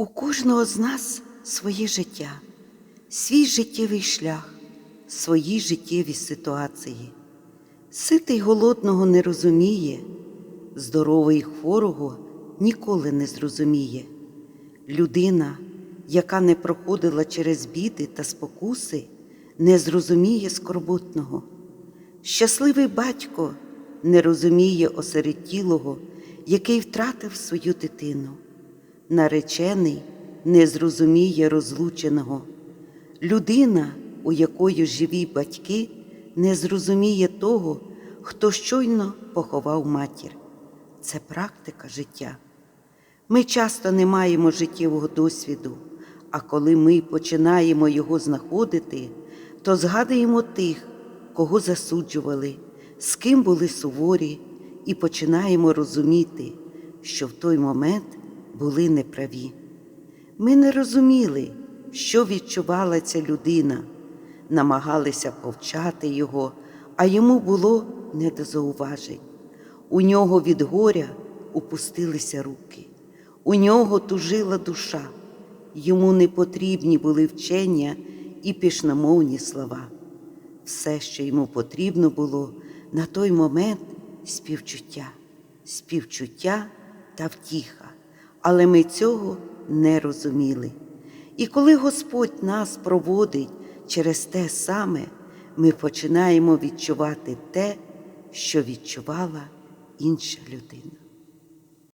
У кожного з нас своє життя, свій життєвий шлях, свої життєві ситуації. Ситий голодного не розуміє, здоровий хворого ніколи не зрозуміє. Людина, яка не проходила через біди та спокуси, не зрозуміє скорботного. Щасливий батько не розуміє осиротілого, який втратив свою дитину. Наречений не зрозуміє розлученого. Людина, у якої живі батьки, не зрозуміє того, хто щойно поховав матір. Це практика життя. Ми часто не маємо життєвого досвіду, а коли ми починаємо його знаходити, то згадуємо тих, кого засуджували, з ким були суворі, і починаємо розуміти, що в той момент були неправі. Ми не розуміли, що відчувала ця людина, намагалися повчати його, а йому було не до зауважень. У нього від горя упустилися руки, у нього тужила душа, йому не потрібні були вчення і пішномовні слова. Все, що йому потрібно було на той момент співчуття, співчуття та втіха, але ми цього не розуміли. І коли Господь нас проводить через те саме, ми починаємо відчувати те, що відчувала інша людина.